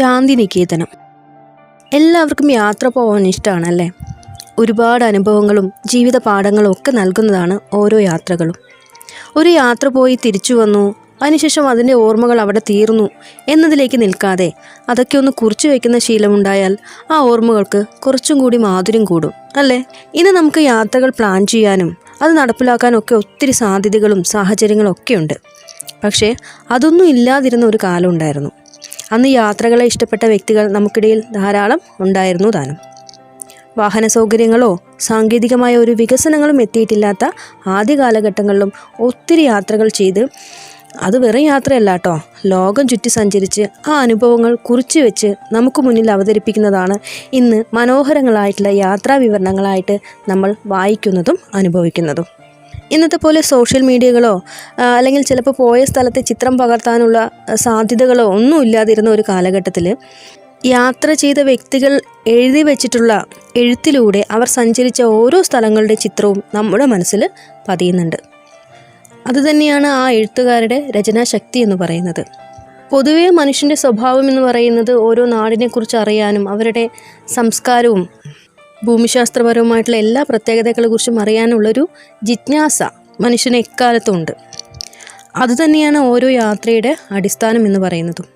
ശാന്തിനികേതനം. എല്ലാവർക്കും യാത്ര പോകാൻ ഇഷ്ടമാണല്ലേ ഒരുപാട് അനുഭവങ്ങളും ജീവിത പാഠങ്ങളും ഒക്കെ നൽകുന്നതാണ് ഓരോ യാത്രകളും. ഒരു യാത്ര പോയി തിരിച്ചു വന്നു അതിനുശേഷം അതിന്റെ ഓർമ്മകൾ അവിടെ തീർന്നു എന്നതിലേക്ക് നിൽക്കാതെ അതൊക്കെ ഒന്ന് കുറിച്ചു വയ്ക്കുന്ന ശീലമുണ്ടായാൽ ആ ഓർമ്മകൾക്ക് കുറച്ചും കൂടി മാധുര്യം കൂടും അല്ലേ? ഇന്ന് നമുക്ക് യാത്രകൾ പ്ലാൻ ചെയ്യാനും അത് നടപ്പിലാക്കാനൊക്കെ ഒത്തിരി സാധ്യതകളും സാഹചര്യങ്ങളും ഉണ്ട്. പക്ഷേ അതൊന്നും ഇല്ലാതിരുന്ന ഒരു കാലം ഉണ്ടായിരുന്നു. അന്ന് യാത്രകളെ ഇഷ്ടപ്പെട്ട വ്യക്തികൾ നമുക്കിടയിൽ ധാരാളം ഉണ്ടായിരുന്നു താനും. വാഹന സൗകര്യങ്ങളോ സാങ്കേതികമായ ഒരു വികസനങ്ങളും എത്തിയിട്ടില്ലാത്ത ആദ്യ കാലഘട്ടങ്ങളിലും ഒത്തിരി യാത്രകൾ ചെയ്ത് അത് വെറും യാത്രയല്ല കേട്ടോ ലോകം ചുറ്റി സഞ്ചരിച്ച് ആ അനുഭവങ്ങൾ കുറിച്ചു വെച്ച് നമുക്ക് മുന്നിൽ അവതരിപ്പിക്കുന്നതാണ് ഇന്ന് മനോഹരങ്ങളായിട്ടുള്ള യാത്രാ വിവരണങ്ങളായിട്ട് നമ്മൾ വായിക്കുന്നതും അനുഭവിക്കുന്നതും. ഇന്നത്തെ പോലെ സോഷ്യൽ മീഡിയകളോ അല്ലെങ്കിൽ ചിലപ്പോൾ പോയ സ്ഥലത്തെ ചിത്രം പകർത്താനുള്ള സാധ്യതകളോ ഒന്നും ഇല്ലാതിരുന്ന ഒരു കാലഘട്ടത്തിൽ യാത്ര ചെയ്ത വ്യക്തികൾ എഴുതി വെച്ചിട്ടുള്ള എഴുത്തിലൂടെ അവർ സഞ്ചരിച്ച ഓരോ സ്ഥലങ്ങളുടെ ചിത്രവും നമ്മുടെ മനസ്സിൽ പതിയുന്നുണ്ട്. അതുതന്നെയാണ് ആ എഴുത്തുകാരുടെ രചനാശക്തി എന്ന് പറയുന്നത്. പൊതുവേ മനുഷ്യന്റെ സ്വഭാവം എന്ന് പറയുന്നത് ഓരോ നാടിനെക്കുറിച്ച് അറിയാനും അവരുടെ സംസ്കാരവും ഭൂമിശാസ്ത്രപരവുമായിട്ടുള്ള എല്ലാ പ്രത്യേകതകളെക്കുറിച്ചും അറിയാനുള്ളൊരു ജിജ്ഞാസ മനുഷ്യന് എക്കാലത്തും ഉണ്ട് അതുതന്നെയാണ് ഓരോ യാത്രയുടെ അടിസ്ഥാനം എന്ന് പറയുന്നതും.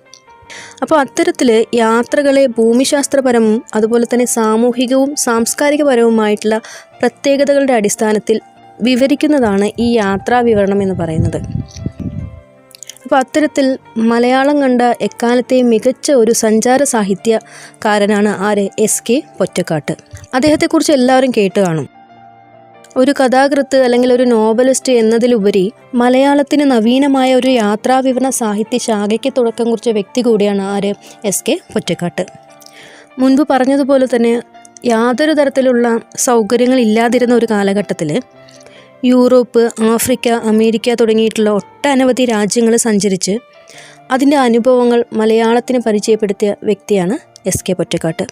അപ്പോൾ അത്തരത്തിൽ യാത്രകളെ ഭൂമിശാസ്ത്രപരവും അതുപോലെ തന്നെ സാമൂഹികവും സാംസ്കാരികപരവുമായിട്ടുള്ള പ്രത്യേകതകളുടെ അടിസ്ഥാനത്തിൽ വിവരിക്കുന്നതാണ് ഈ യാത്രാ വിവരണം എന്ന് പറയുന്നത്. അപ്പോൾ അത്തരത്തിൽ മലയാളം കണ്ട എക്കാലത്തെ മികച്ച ഒരു സഞ്ചാര സാഹിത്യകാരനാണ് ആര്? എസ്. കെ. പൊറ്റക്കാട്ട്. അദ്ദേഹത്തെക്കുറിച്ച് എല്ലാവരും കേട്ട് കാണും. ഒരു കഥാകൃത്ത് അല്ലെങ്കിൽ ഒരു നോവലിസ്റ്റ് എന്നതിലുപരി മലയാളത്തിന് നവീനമായ ഒരു യാത്രാവിവരണ സാഹിത്യ ശാഖയ്ക്ക് തുടക്കം കുറിച്ച വ്യക്തി കൂടിയാണ് ആര്? എസ്. കെ. പൊറ്റക്കാട്ട്. മുൻപ് പറഞ്ഞതുപോലെ തന്നെ യാതൊരു തരത്തിലുള്ള സൗകര്യങ്ങൾ ഇല്ലാതിരുന്ന ഒരു കാലഘട്ടത്തിൽ യൂറോപ്പ് ആഫ്രിക്ക അമേരിക്ക തുടങ്ങിയിട്ടുള്ള ഒട്ടനവധി രാജ്യങ്ങൾ സഞ്ചരിച്ച് അതിന്റെ അനുഭവങ്ങൾ മലയാളത്തിന് പരിചയപ്പെടുത്തിയ വ്യക്തിയാണ് എസ് കെ പൊറ്റക്കാട്ട്.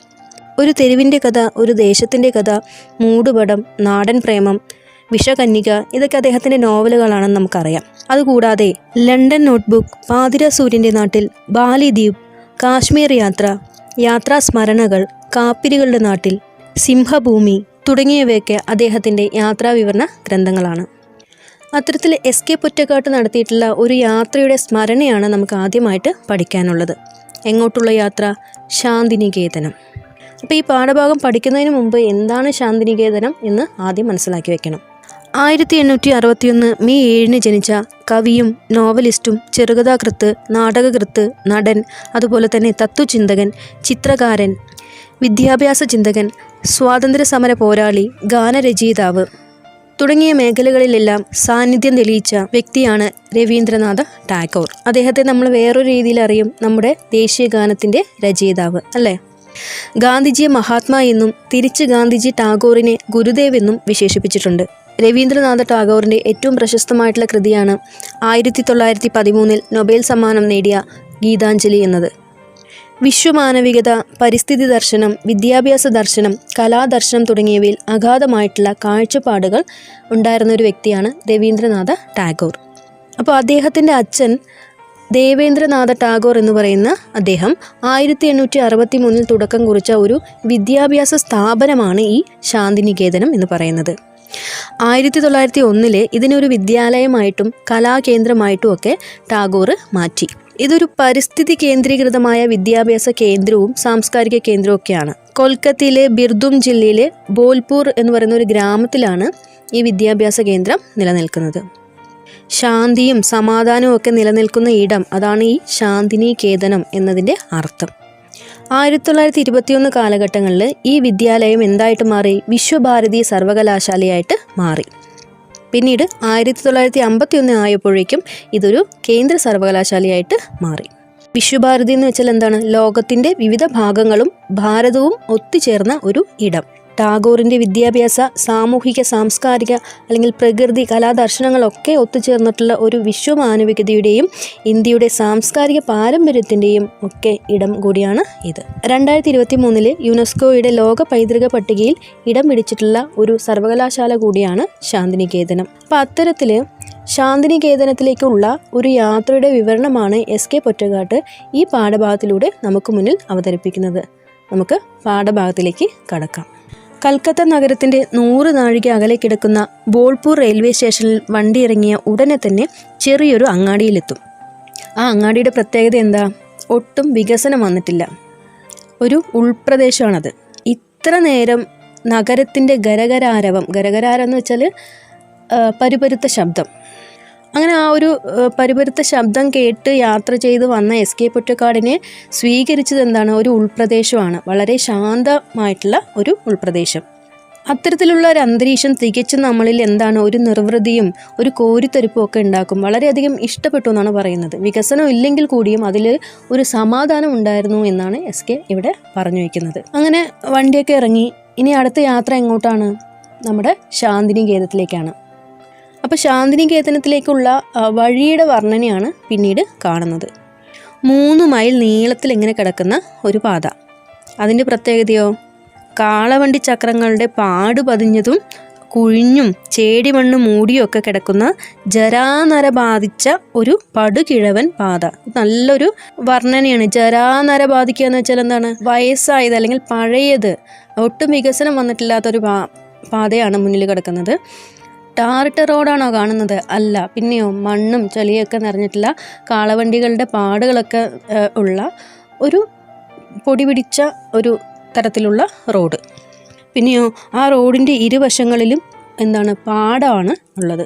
ഒരു തെരുവിന്റെ കഥ ഒരു ദേശത്തിന്റെ കഥ മൂടുപടം നാടൻ പ്രേമം വിഷകന്യക ഇതൊക്കെ അദ്ദേഹത്തിന്റെ നോവലുകളാണെന്ന് നമുക്കറിയാം. അതുകൂടാതെ ലണ്ടൻ നോട്ട്ബുക്ക് പാതിര സൂര്യന്റെ നാട്ടിൽ ബാലി ദ്വീപ് കാശ്മീർ യാത്ര യാത്രാസ്മരണകൾ കാപ്പിരികളുടെ നാട്ടിൽ സിംഹഭൂമി തുടങ്ങിയവയൊക്കെ അദ്ദേഹത്തിന്റെ യാത്രാവിവരണ ഗ്രന്ഥങ്ങളാണ്. അത്തരത്തിൽ എസ് കെ പൊറ്റക്കാട്ട് നടത്തിയിട്ടുള്ള ഒരു യാത്രയുടെ സ്മരണയാണ് നമുക്ക് ആദ്യമായിട്ട് പഠിക്കാനുള്ളത്. എങ്ങോട്ടുള്ള യാത്ര? ശാന്തിനികേതനം. അപ്പോൾ ഈ പാഠഭാഗം പഠിക്കുന്നതിന് മുമ്പ് എന്താണ് ശാന്തിനികേതനം എന്ന് ആദ്യം മനസ്സിലാക്കി വെക്കണം. ആയിരത്തി എണ്ണൂറ്റി അറുപത്തിയൊന്ന് മെയ് ഏഴിന് ജനിച്ച കവിയും നോവലിസ്റ്റും ചെറുകഥാകൃത്ത് നാടകകൃത്ത് നടൻ അതുപോലെ തന്നെ തത്വചിന്തകൻ ചിത്രകാരൻ വിദ്യാഭ്യാസ ചിന്തകൻ സ്വാതന്ത്ര്യ സമര പോരാളി ഗാനരചയിതാവ് തുടങ്ങിയ മേഖലകളിലെല്ലാം സാന്നിധ്യം തെളിയിച്ച വ്യക്തിയാണ് രവീന്ദ്രനാഥ ടാഗോർ. അദ്ദേഹത്തെ നമ്മൾ വേറൊരു രീതിയിൽ അറിയും നമ്മുടെ ദേശീയ ഗാനത്തിന്റെ രചയിതാവ് അല്ലേ? ഗാന്ധിജിയെ മഹാത്മാ എന്നും തിരിച്ച് ഗാന്ധിജി ടാഗോറിനെ ഗുരുദേവ് എന്നും വിശേഷിപ്പിച്ചിട്ടുണ്ട്. രവീന്ദ്രനാഥ ടാഗോറിന്റെ ഏറ്റവും പ്രശസ്തമായിട്ടുള്ള കൃതിയാണ് ആയിരത്തി തൊള്ളായിരത്തി പതിമൂന്നിൽ നൊബേൽ സമ്മാനം നേടിയ ഗീതാഞ്ജലി എന്നത്. വിശ്വമാനവികത പരിസ്ഥിതി ദർശനം വിദ്യാഭ്യാസ ദർശനം കലാദർശനം തുടങ്ങിയവയിൽ അഗാധമായിട്ടുള്ള കാഴ്ചപ്പാടുകൾ ഉണ്ടായിരുന്ന ഒരു വ്യക്തിയാണ് രവീന്ദ്രനാഥ ടാഗോർ. അപ്പോൾ അദ്ദേഹത്തിന്റെ അച്ഛൻ ദേവേന്ദ്രനാഥ ടാഗോർ എന്ന് പറയുന്ന അദ്ദേഹം ആയിരത്തി എണ്ണൂറ്റി അറുപത്തി മൂന്നിൽ തുടക്കം കുറിച്ച ഒരു വിദ്യാഭ്യാസ സ്ഥാപനമാണ് ഈ ശാന്തിനികേതനം എന്ന് പറയുന്നത്. ആയിരത്തി തൊള്ളായിരത്തി ഒന്നിലെ ഇതിനൊരു വിദ്യാലയമായിട്ടും കലാകേന്ദ്രമായിട്ടും ഒക്കെ ടാഗോർ മാറ്റി. ഇതൊരു പരിസ്ഥിതി കേന്ദ്രീകൃതമായ വിദ്യാഭ്യാസ കേന്ദ്രവും സാംസ്കാരിക കേന്ദ്രവും ഒക്കെയാണ് കൊൽക്കത്തയിലെ ബിർദും ജില്ലയിലെ ബോൽപൂർ എന്ന് പറയുന്ന ഒരു ഗ്രാമത്തിലാണ് ഈ വിദ്യാഭ്യാസ കേന്ദ്രം നിലനിൽക്കുന്നത്. ശാന്തിയും സമാധാനവും ഒക്കെ നിലനിൽക്കുന്ന ഇടം അതാണ് ഈ ശാന്തിനി ശാന്തിനികേതനം എന്നതിന്റെ അർത്ഥം. ആയിരത്തി തൊള്ളായിരത്തി ഇരുപത്തിയൊന്ന് കാലഘട്ടങ്ങളിൽ ഈ വിദ്യാലയം എന്തായിട്ട് മാറി? വിശ്വഭാരതി സർവകലാശാലയായിട്ട് മാറി. പിന്നീട് ആയിരത്തി തൊള്ളായിരത്തി അമ്പത്തി ഒന്ന് ആയപ്പോഴേക്കും ഇതൊരു കേന്ദ്ര സർവകലാശാലയായിട്ട് മാറി. വിശ്വഭാരതി എന്ന് വെച്ചാൽ എന്താണ്? ലോകത്തിന്റെ വിവിധ ഭാഗങ്ങളും ഭാരതവും ഒത്തുചേർന്ന ഒരു ഇടം. ടാഗോറിന്റെ വിദ്യാഭ്യാസ സാമൂഹിക സാംസ്കാരിക അല്ലെങ്കിൽ പ്രകൃതി കലാദർശനങ്ങളൊക്കെ ഒത്തുചേർന്നിട്ടുള്ള ഒരു വിശ്വമാനവികതയുടെയും ഇന്ത്യയുടെ സാംസ്കാരിക പാരമ്പര്യത്തിന്റെയും ഒക്കെ ഇടം കൂടിയാണ് ഇത്. രണ്ടായിരത്തി ഇരുപത്തി മൂന്നിൽ യുനെസ്കോയുടെ ലോക പൈതൃക പട്ടികയിൽ ഇടം പിടിച്ചിട്ടുള്ള ഒരു സർവകലാശാല കൂടിയാണ് ശാന്തിനികേതനം. അപ്പം അത്തരത്തിൽ ശാന്തിനികേതനത്തിലേക്കുള്ള ഒരു യാത്രയുടെ വിവരണമാണ് എസ് കെ പൊറ്റക്കാട്ട് ഈ പാഠഭാഗത്തിലൂടെ നമുക്ക് മുന്നിൽ അവതരിപ്പിക്കുന്നത്. നമുക്ക് പാഠഭാഗത്തിലേക്ക് കടക്കാം. കൽക്കത്ത നഗരത്തിന്റെ നൂറ് നാഴിക അകലെ കിടക്കുന്ന ബോൾപൂർ റെയിൽവേ സ്റ്റേഷനിൽ വണ്ടി ഇറങ്ങിയ ഉടനെ തന്നെ ചെറിയൊരു അങ്ങാടിയിലെത്തും. ആ അങ്ങാടിയുടെ പ്രത്യേകത എന്താ? ഒട്ടും വികസനം വന്നിട്ടില്ല. ഒരു ഉൾപ്രദേശമാണത്. ഇത്ര നേരം നഗരത്തിന്റെ ഗരഗരാരവം ഗരഗരാരം എന്ന് വെച്ചാൽ പരുപരുത്ത ശബ്ദം. അങ്ങനെ ആ ഒരു പരിപരുത്ത ശബ്ദം കേട്ട് യാത്ര ചെയ്ത് വന്ന എസ് കെ പൊറ്റക്കാടിനെ സ്വീകരിച്ചത് എന്താണ്? ഒരു ഉൾപ്രദേശമാണ്. വളരെ ശാന്തമായിട്ടുള്ള ഒരു ഉൾപ്രദേശം. അത്തരത്തിലുള്ള ഒരു അന്തരീക്ഷം തികച്ചും നമ്മളിൽ എന്താണ്? ഒരു നിർവൃതിയും ഒരു കോരിത്തരിപ്പും ഒക്കെ ഉണ്ടാക്കും. വളരെയധികം ഇഷ്ടപ്പെട്ടു എന്നാണ് പറയുന്നത്. വികസനം ഇല്ലെങ്കിൽ കൂടിയും അതിൽ ഒരു സമാധാനം ഉണ്ടായിരുന്നു എന്നാണ് എസ് കെ ഇവിടെ പറഞ്ഞു വയ്ക്കുന്നത്. അങ്ങനെ വണ്ടിയൊക്കെ ഇറങ്ങി. ഇനി അടുത്ത യാത്ര എങ്ങോട്ടാണ്? നമ്മുടെ ശാന്തിനികേതത്തിലേക്കാണ്. അപ്പോൾ ശാന്തിനികേതനത്തിലേക്കുള്ള വഴിയുടെ വർണനയാണ് പിന്നീട് കാണുന്നത്. മൂന്ന് മൈൽ നീളത്തിൽ ഇങ്ങനെ കിടക്കുന്ന ഒരു പാത. അതിന്റെ പ്രത്യേകതയോ? കാളവണ്ടി ചക്രങ്ങളുടെ പാട് പതിഞ്ഞതും കുഴിഞ്ഞും ചേടിമണ്ണ് മൂടിയൊക്കെ കിടക്കുന്ന ജരാനര ബാധിച്ച ഒരു പടുകിഴവൻ പാത. നല്ലൊരു വർണനയാണ്. ജരാനര ബാധിക്കുക എന്ന് വെച്ചാൽ എന്താണ്? വയസ്സായത് അല്ലെങ്കിൽ പഴയത്. ഒട്ടും വികസനം വന്നിട്ടില്ലാത്തൊരു പാതയാണ് മുന്നിൽ കിടക്കുന്നത്. ടാറിട്ട റോഡാണോ കാണുന്നത്? അല്ല. പിന്നെയോ മണ്ണും ചെളിയൊക്കെ നിറഞ്ഞിട്ടുള്ള കാളവണ്ടികളുടെ പാടുകളൊക്കെ ഉള്ള ഒരു പൊടി പിടിച്ച ഒരു തരത്തിലുള്ള റോഡ്. പിന്നെയോ ആ റോഡിന്റെ ഇരുവശങ്ങളിലും എന്താണ് പാടാണ് ഉള്ളത്.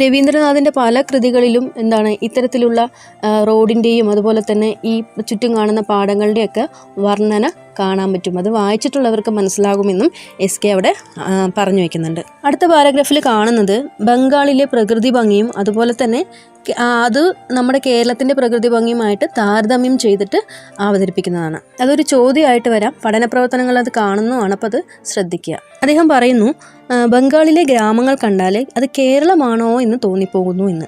രവീന്ദ്രനാഥിന്റെ പല കൃതികളിലും എന്താണ് ഇത്തരത്തിലുള്ള റോഡിന്റെയും അതുപോലെ തന്നെ ഈ ചുറ്റും കാണുന്ന പാടങ്ങളുടെയൊക്കെ വർണന കാണാൻ പറ്റും. അത് വായിച്ചിട്ടുള്ളവർക്ക് മനസ്സിലാകുമെന്നും എസ് കെ അവിടെ പറഞ്ഞു വയ്ക്കുന്നുണ്ട് അടുത്ത പാരഗ്രാഫിൽ കാണുന്നത് ബംഗാളിലെ പ്രകൃതി ഭംഗിയും അതുപോലെ തന്നെ അത് നമ്മുടെ കേരളത്തിന്റെ പ്രകൃതി ഭംഗിയുമായിട്ട് താരതമ്യം ചെയ്തിട്ട് അവതരിപ്പിക്കുന്നതാണ്. അതൊരു ചോദ്യമായിട്ട് വരാം. പഠന പ്രവർത്തനങ്ങൾ അത് കാണുന്നതാണ്. അപ്പോൾ അത് ശ്രദ്ധിക്കുക. അദ്ദേഹം പറയുന്നു ബംഗാളിലെ ഗ്രാമങ്ങൾ കണ്ടാൽ അത് കേരളമാണോ എന്ന് തോന്നിപ്പോകുന്നു എന്ന്.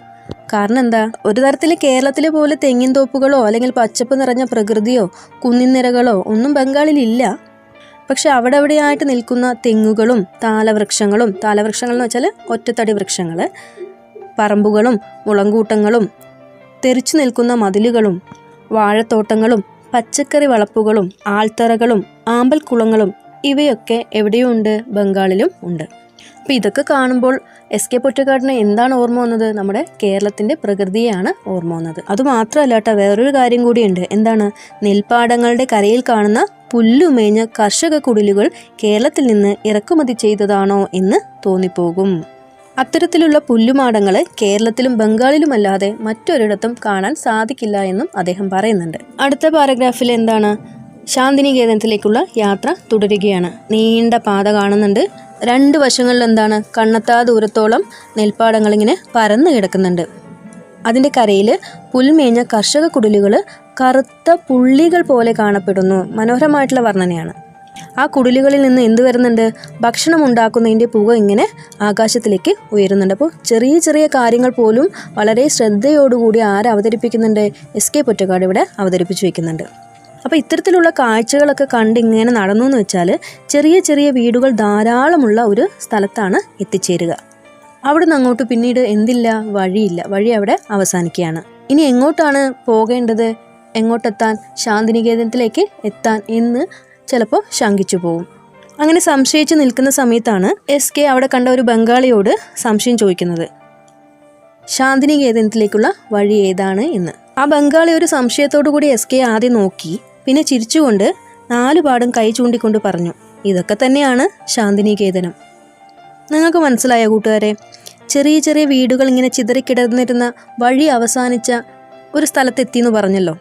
കാരണം എന്താ ഒരു തരത്തിൽ കേരളത്തിലെ പോലെ തെങ്ങിൻ തോപ്പുകളോ അല്ലെങ്കിൽ പച്ചപ്പ് നിറഞ്ഞ പ്രകൃതിയോ കുന്നിൻനിരകളോ ഒന്നും ബംഗാളിലില്ല. പക്ഷെ അവിടെ എവിടെയായിട്ട് നിൽക്കുന്ന തെങ്ങുകളും താലവൃക്ഷങ്ങളും താലവൃക്ഷങ്ങൾ എന്ന് വെച്ചാൽ ഒറ്റത്തടി വൃക്ഷങ്ങൾ പറമ്പുകളും മുളങ്കൂട്ടങ്ങളും തെറിച്ചു നിൽക്കുന്ന മതിലുകളും വാഴത്തോട്ടങ്ങളും പച്ചക്കറി വളപ്പുകളും ആൾത്തറകളും ആമ്പൽക്കുളങ്ങളും ഇവയൊക്കെ എവിടെയുണ്ട്? ബംഗാളിലും ഉണ്ട്. അപ്പോൾ ഇതൊക്കെ കാണുമ്പോൾ എസ് കെ പൊറ്റക്കാടിന് എന്താണ് ഓർമ്മ വന്നത്? നമ്മുടെ കേരളത്തിന്റെ പ്രകൃതിയാണ് ഓർമ്മ വന്നത്. അതുമാത്രമല്ല കേട്ടോ വേറൊരു കാര്യം കൂടിയുണ്ട്. എന്താണ്? നെൽപ്പാടങ്ങളുടെ കരയിൽ കാണുന്ന പുല്ലുമേഞ്ഞ കർഷക കുടിലുകൾ കേരളത്തിൽ നിന്ന് ഇറക്കുമതി ചെയ്തതാണോ എന്ന് തോന്നിപ്പോകും. അത്തരത്തിലുള്ള പുല്ലുമാടങ്ങൾ കേരളത്തിലും ബംഗാളിലുമല്ലാതെ മറ്റൊരിടത്തും കാണാൻ സാധിക്കില്ല എന്നും അദ്ദേഹം പറയുന്നുണ്ട്. അടുത്ത പാരഗ്രാഫിൽ എന്താണ്? ശാന്തിനികേതനത്തിലേക്കുള്ള യാത്ര തുടരുകയാണ്. നീണ്ട പാത കാണുന്നുണ്ട്. രണ്ട് വശങ്ങളിൽ എന്താണ് കണ്ണത്താ ദൂരത്തോളം നെൽപ്പാടങ്ങൾ ഇങ്ങനെ പരന്നു കിടക്കുന്നുണ്ട്. അതിന്റെ കരയിൽ പുൽമേഞ്ഞ കർഷക കുടിലുകൾ കറുത്ത പുള്ളികൾ പോലെ കാണപ്പെടുന്നു. മനോഹരമായിട്ടുള്ള വർണനയാണ്. ആ കുടിലുകളിൽ നിന്ന് എന്ത് വരുന്നുണ്ട്? ഭക്ഷണം ഉണ്ടാക്കുന്നതിന്റെ പുക ഇങ്ങനെ ആകാശത്തിലേക്ക് ഉയരുന്നുണ്ട്. അപ്പോൾ ചെറിയ ചെറിയ കാര്യങ്ങൾ പോലും വളരെ ശ്രദ്ധയോടുകൂടി ആര് അവതരിപ്പിക്കുന്നുണ്ട്? എസ് കെ പൊറ്റക്കാട് ഇവിടെ അവതരിപ്പിച്ചു വെക്കുന്നുണ്ട് അപ്പോൾ ഇത്തരത്തിലുള്ള കാഴ്ചകളൊക്കെ കണ്ട് ഇങ്ങനെ നടന്നു എന്ന് വെച്ചാൽ ചെറിയ ചെറിയ വീടുകൾ ധാരാളമുള്ള ഒരു സ്ഥലത്താണ് എത്തിച്ചേരുക. അവിടെ നിന്ന് അങ്ങോട്ട് പിന്നീട് എന്തില്ല വഴിയില്ല. വഴി അവിടെ അവസാനിക്കുകയാണ്. ഇനി എങ്ങോട്ടാണ് പോകേണ്ടത്? എങ്ങോട്ടെത്താൻ ശാന്തിനികേതനത്തിലേക്ക് എത്താൻ എന്ന് ചിലപ്പോൾ ശങ്കിച്ചു പോകും അങ്ങനെ സംശയിച്ച് നിൽക്കുന്ന സമയത്താണ് എസ് കെ അവിടെ കണ്ട ഒരു ബംഗാളിയോട് സംശയം ചോദിക്കുന്നത്. ശാന്തിനികേതനത്തിലേക്കുള്ള വഴി ഏതാണ് എന്ന്. ആ ബംഗാളി ഒരു സംശയത്തോടു കൂടി എസ് കെ ആദ്യം നോക്കി. പിന്നെ ചിരിച്ചുകൊണ്ട് നാലുപാടും കൈ ചൂണ്ടിക്കൊണ്ട് പറഞ്ഞു ഇതൊക്കെ തന്നെയാണ് ശാന്തിനികേതനം. നിങ്ങൾക്ക് മനസ്സിലായ കൂട്ടുകാരെ ചെറിയ ചെറിയ വീടുകൾ ഇങ്ങനെ ചിതറിക്കിടന്നിരുന്ന വഴി അവസാനിച്ച ഒരു സ്ഥലത്തെത്തി എന്ന് പറഞ്ഞല്ലോ.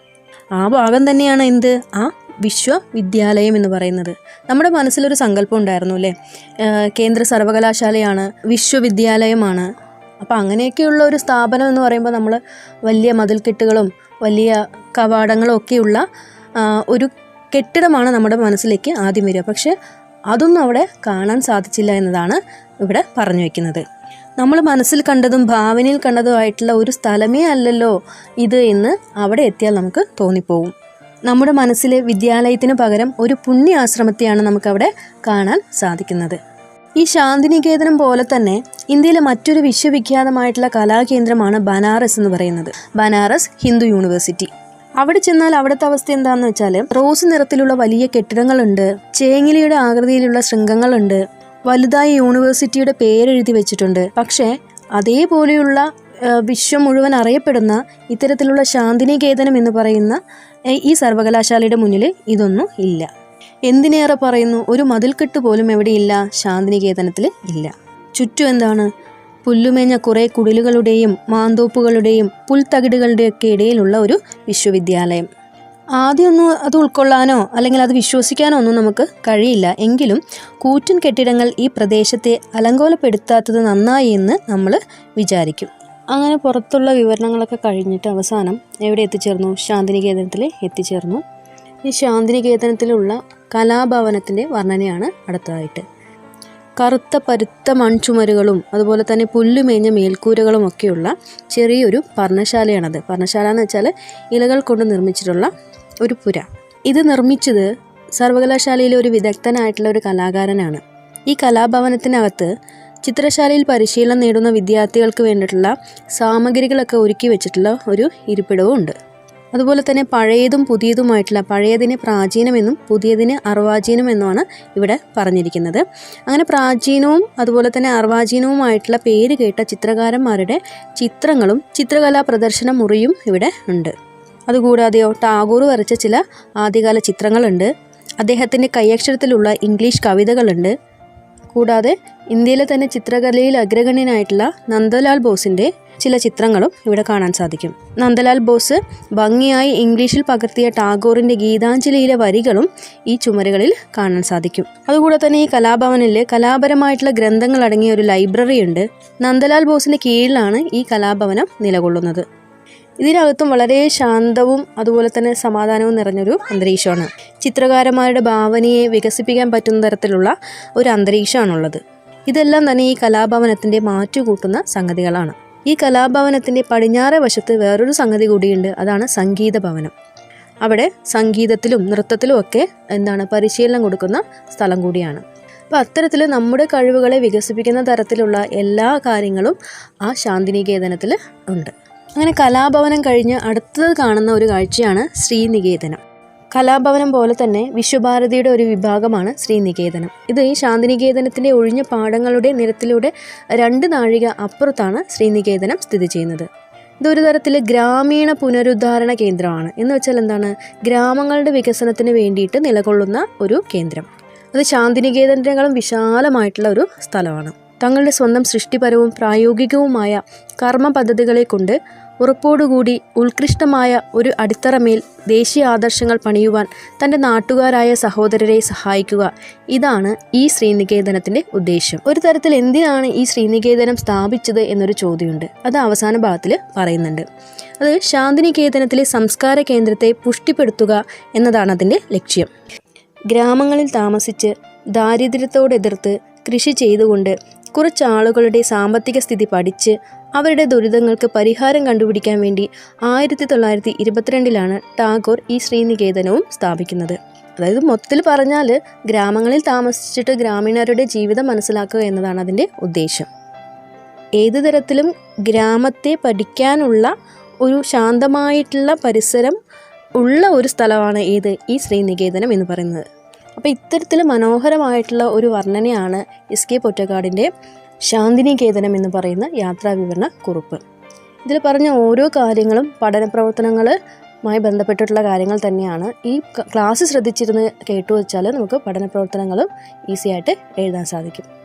ആ ഭാഗം തന്നെയാണ് എന്ത്? ആ വിശ്വവിദ്യാലയം എന്ന് പറയുന്നത്. നമ്മുടെ മനസ്സിലൊരു സങ്കല്പം ഉണ്ടായിരുന്നു അല്ലേ? കേന്ദ്ര സർവകലാശാലയാണ് വിശ്വവിദ്യാലയമാണ്. അപ്പോൾ അങ്ങനെയൊക്കെയുള്ള ഒരു സ്ഥാപനം എന്ന് പറയുമ്പോൾ നമ്മൾ വലിയ മതിൽക്കെട്ടുകളും വലിയ കവാടങ്ങളും ഒക്കെയുള്ള ഒരു കെട്ടിടമാണ് നമ്മുടെ മനസ്സിലേക്ക് ആദ്യം വരിക. പക്ഷേ അതൊന്നും അവിടെ കാണാൻ സാധിച്ചില്ല എന്നതാണ് ഇവിടെ പറഞ്ഞു വയ്ക്കുന്നത് നമ്മൾ മനസ്സിൽ കണ്ടതും ഭാവനയിൽ കണ്ടതുമായിട്ടുള്ള ഒരു സ്ഥലമേ അല്ലല്ലോ ഇത് എന്ന് അവിടെ എത്തിയാൽ നമുക്ക് തോന്നിപ്പോവും. നമ്മുടെ മനസ്സിലെ വിദ്യാലയത്തിന് പകരം ഒരു പുണ്യ ആശ്രമത്തെയാണ് നമുക്കവിടെ കാണാൻ സാധിക്കുന്നത്. ഈ ശാന്തിനികേതനം പോലെ തന്നെ ഇന്ത്യയിലെ മറ്റൊരു വിശ്വവിഖ്യാതമായിട്ടുള്ള കലാകേന്ദ്രമാണ് ബനാറസ് എന്ന് പറയുന്നത്. ബനാറസ് ഹിന്ദു യൂണിവേഴ്സിറ്റി. അവിടെ ചെന്നാൽ അവിടുത്തെ അവസ്ഥ എന്താന്ന് വെച്ചാൽ റോസ് നിറത്തിലുള്ള വലിയ കെട്ടിടങ്ങളുണ്ട്. ചേങ്ങിലിയുടെ ആകൃതിയിലുള്ള ശൃംഗങ്ങളുണ്ട്. വലുതായ യൂണിവേഴ്സിറ്റിയുടെ പേരെഴുതി വെച്ചിട്ടുണ്ട്. പക്ഷേ അതേപോലെയുള്ള വിശ്വം മുഴുവൻ അറിയപ്പെടുന്ന ഇത്തരത്തിലുള്ള ശാന്തിനികേതനം എന്ന് പറയുന്ന ഈ സർവകലാശാലയുടെ മുന്നിൽ ഇതൊന്നും ഇല്ല. എന്തിനേറെ പറയുന്നു? ഒരു മതിൽക്കെട്ട് പോലും എവിടെയില്ല ശാന്തിനികേതനത്തിൽ ഇല്ല. ചുറ്റും എന്താണ്? പുല്ലുമേഞ്ഞ കുറേ കുടിലുകളുടെയും മാന്തോപ്പുകളുടെയും പുൽത്തകിടുകളുടെയൊക്കെ ഇടയിലുള്ള ഒരു വിശ്വവിദ്യാലയം. ആദ്യമൊന്നും അത് ഉൾക്കൊള്ളാനോ അല്ലെങ്കിൽ അത് വിശ്വസിക്കാനോ ഒന്നും നമുക്ക് കഴിയില്ല. എങ്കിലും കൂറ്റൻ കെട്ടിടങ്ങൾ ഈ പ്രദേശത്തെ അലങ്കോലപ്പെടുത്താത്തത് നന്നായി എന്ന് നമ്മൾ വിചാരിക്കും. അങ്ങനെ പുറത്തുള്ള വിവരണങ്ങളൊക്കെ കഴിഞ്ഞിട്ട് അവസാനം എവിടെ എത്തിച്ചേർന്നു? ശാന്തിനികേതനത്തിൽ എത്തിച്ചേർന്നു. ഈ ശാന്തിനികേതനത്തിലുള്ള കലാഭവനത്തിന്റെ വർണനയാണ് അടുത്തതായിട്ട്. കറുത്ത പരുത്ത മൺചുമരുകളും അതുപോലെ തന്നെ പുല്ലുമേഞ്ഞ മേൽക്കൂരകളും ഒക്കെയുള്ള ചെറിയൊരു പർണശാലയാണത്. പർണശാല എന്ന് വെച്ചാൽ ഇലകൾ കൊണ്ട് നിർമ്മിച്ചിട്ടുള്ള ഒരു പുര. ഇത് നിർമ്മിച്ചത് സർവകലാശാലയിലെ ഒരു വിദഗ്ധനായിട്ടുള്ള ഒരു കലാകാരനാണ്. ഈ കലാഭവനത്തിനകത്ത് ചിത്രശാലയിൽ പരിശീലനം നേടുന്ന വിദ്യാർത്ഥികൾക്ക് വേണ്ടിയിട്ടുള്ള സാമഗ്രികളൊക്കെ ഒരുക്കി വെച്ചിട്ടുള്ള ഒരു ഇരിപ്പിടവും ഉണ്ട് അതുപോലെ തന്നെ പഴയതും പുതിയതുമായിട്ടുള്ള പഴയതിനെ പ്രാചീനമെന്നും പുതിയതിനെ അർവാചീനമെന്നുമാണ് ഇവിടെ പറഞ്ഞിരിക്കുന്നത്. അങ്ങനെ പ്രാചീനവും അതുപോലെ തന്നെ അർവാചീനവുമായിട്ടുള്ള പേര് കേട്ട ചിത്രകാരന്മാരുടെ ചിത്രങ്ങളും ചിത്രകലാ പ്രദർശന മുറിയും ഇവിടെ ഉണ്ട്. അതുകൂടാതെയോ ടാഗോർ വരച്ച ചില ആദ്യകാല ചിത്രങ്ങളുണ്ട്. അദ്ദേഹത്തിന്റെ കൈയക്ഷരത്തിലുള്ള ഇംഗ്ലീഷ് കവിതകളുണ്ട്. കൂടാതെ ഇന്ത്യയിലെ തന്നെ ചിത്രകലയിൽ അഗ്രഗണ്യനായിട്ടുള്ള നന്ദലാൽ ബോസിന്റെ ചില ചിത്രങ്ങളും ഇവിടെ കാണാൻ സാധിക്കും. നന്ദലാൽ ബോസ് ഭംഗിയായി ഇംഗ്ലീഷിൽ പകർത്തിയ ടാഗോറിന്റെ ഗീതാഞ്ജലിയിലെ വരികളും ഈ ചുമരുകളിൽ കാണാൻ സാധിക്കും. അതുകൂടെ തന്നെ ഈ കലാഭവനിലെ കലാപരമായിട്ടുള്ള ഗ്രന്ഥങ്ങൾ അടങ്ങിയ ഒരു ലൈബ്രറി ഉണ്ട്. നന്ദലാൽ ബോസിന്റെ കീഴിലാണ് ഈ കലാഭവനം നിലകൊള്ളുന്നത്. ഇതിനകത്തും വളരെ ശാന്തവും അതുപോലെ തന്നെ സമാധാനവും നിറഞ്ഞൊരു അന്തരീക്ഷമാണ്. ചിത്രകാരന്മാരുടെ ഭാവനയെ വികസിപ്പിക്കാൻ പറ്റുന്ന തരത്തിലുള്ള ഒരു അന്തരീക്ഷമാണുള്ളത്. ഇതെല്ലാം തന്നെ ഈ കലാഭവനത്തിന്റെ മാറ്റുകൂട്ടുന്ന സംഗതികളാണ്. ഈ കലാഭവനത്തിന്റെ പടിഞ്ഞാറേ വശത്ത് വേറൊരു സംഗതി കൂടിയുണ്ട്. അതാണ് സംഗീത ഭവനം അവിടെ സംഗീതത്തിലും നൃത്തത്തിലും ഒക്കെ എന്താണ് പരിശീലനം കൊടുക്കുന്ന സ്ഥലം കൂടിയാണ്. അപ്പോൾ അത്തരത്തിൽ നമ്മുടെ കഴിവുകളെ വികസിപ്പിക്കുന്ന തരത്തിലുള്ള എല്ലാ കാര്യങ്ങളും ആ ശാന്തിനികേതനത്തിൽ ഉണ്ട്. അങ്ങനെ കലാഭവനം കഴിഞ്ഞ് അടുത്തത് കാണുന്ന ഒരു കാഴ്ചയാണ് ശ്രീനികേതനം. കലാഭവനം പോലെ തന്നെ വിശ്വഭാരതിയുടെ ഒരു വിഭാഗമാണ് ശ്രീനികേതനം. ഇത് ഈ ശാന്തിനികേതനത്തിന്റെ ഒഴിഞ്ഞ പാടങ്ങളുടെ നിരത്തിലൂടെ രണ്ട് നാഴിക അപ്പുറത്താണ് ശ്രീനികേതനം സ്ഥിതി ചെയ്യുന്നത്. ഇതൊരു തരത്തിൽ ഗ്രാമീണ പുനരുദ്ധാരണ കേന്ദ്രമാണ്. എന്ന് വെച്ചാൽ എന്താണ്? ഗ്രാമങ്ങളുടെ വികസനത്തിന് വേണ്ടിയിട്ട് നിലകൊള്ളുന്ന ഒരു കേന്ദ്രം. അത് ശാന്തിനികേതനങ്ങളും വിശാലമായിട്ടുള്ള ഒരു സ്ഥലമാണ്. തങ്ങളുടെ സ്വന്തം സൃഷ്ടിപരവും പ്രായോഗികവുമായ കർമ്മ പദ്ധതികളെ കൊണ്ട് ഉറപ്പോടുകൂടി ഉത്കൃഷ്ടമായ ഒരു അടിത്തറമേൽ ദേശീയ ആദർശങ്ങൾ പണിയുവാൻ തന്റെ നാട്ടുകാരായ സഹോദരരെ സഹായിക്കുക. ഇതാണ് ഈ ശ്രീനികേതനത്തിന്റെ ഉദ്ദേശം. ഒരു തരത്തിൽ എന്തിനാണ് ഈ ശ്രീനികേതനം സ്ഥാപിച്ചത് എന്നൊരു ചോദ്യമുണ്ട്. അത് അവസാന ഭാഗത്തിൽ പറയുന്നുണ്ട്. അത് ശാന്തിനികേതനത്തിലെ സംസ്കാര കേന്ദ്രത്തെ പുഷ്ടിപ്പെടുത്തുക എന്നതാണ് അതിന്റെ ലക്ഷ്യം. ഗ്രാമങ്ങളിൽ താമസിച്ച് ദാരിദ്ര്യത്തോടെതിർത്ത് കൃഷി ചെയ്തുകൊണ്ട് കുറച്ച് ആളുകളുടെ സാമ്പത്തിക സ്ഥിതി പഠിച്ച് അവരുടെ ദുരിതങ്ങൾക്ക് പരിഹാരം കണ്ടുപിടിക്കാൻ വേണ്ടി ആയിരത്തി തൊള്ളായിരത്തി ഇരുപത്തിരണ്ടിലാണ് ടാഗോർ ഈ ശ്രീനികേതനവും സ്ഥാപിക്കുന്നത്. അതായത് മൊത്തത്തിൽ പറഞ്ഞാൽ ഗ്രാമങ്ങളിൽ താമസിച്ചിട്ട് ഗ്രാമീണരുടെ ജീവിതം മനസ്സിലാക്കുക എന്നതാണ് അതിന്റെ ഉദ്ദേശം. ഏതു തരത്തിലും ഗ്രാമത്തെ പഠിക്കാനുള്ള ഒരു ശാന്തമായിട്ടുള്ള പരിസരം ഉള്ള ഒരു സ്ഥലമാണ് ഏത് ഈ ശ്രീനികേതനം എന്ന് പറയുന്നത്. അപ്പോൾ ഇത്തരത്തിൽ മനോഹരമായിട്ടുള്ള ഒരു വർണനയാണ് എസ് കെ പൊറ്റക്കാടിന്റെ ശാന്തിനികേതനം എന്ന് പറയുന്ന യാത്രാ വിവരണ കുറിപ്പ്. ഇതിൽ പറഞ്ഞ ഓരോ കാര്യങ്ങളും പഠന പ്രവർത്തനങ്ങളുമായി ബന്ധപ്പെട്ടിട്ടുള്ള കാര്യങ്ങൾ തന്നെയാണ്. ഈ ക്ലാസ് ശ്രദ്ധിച്ചിരുന്ന് കേട്ടു വെച്ചാൽ നമുക്ക് പഠന പ്രവർത്തനങ്ങളും ഈസിയായിട്ട് എഴുതാൻ സാധിക്കും.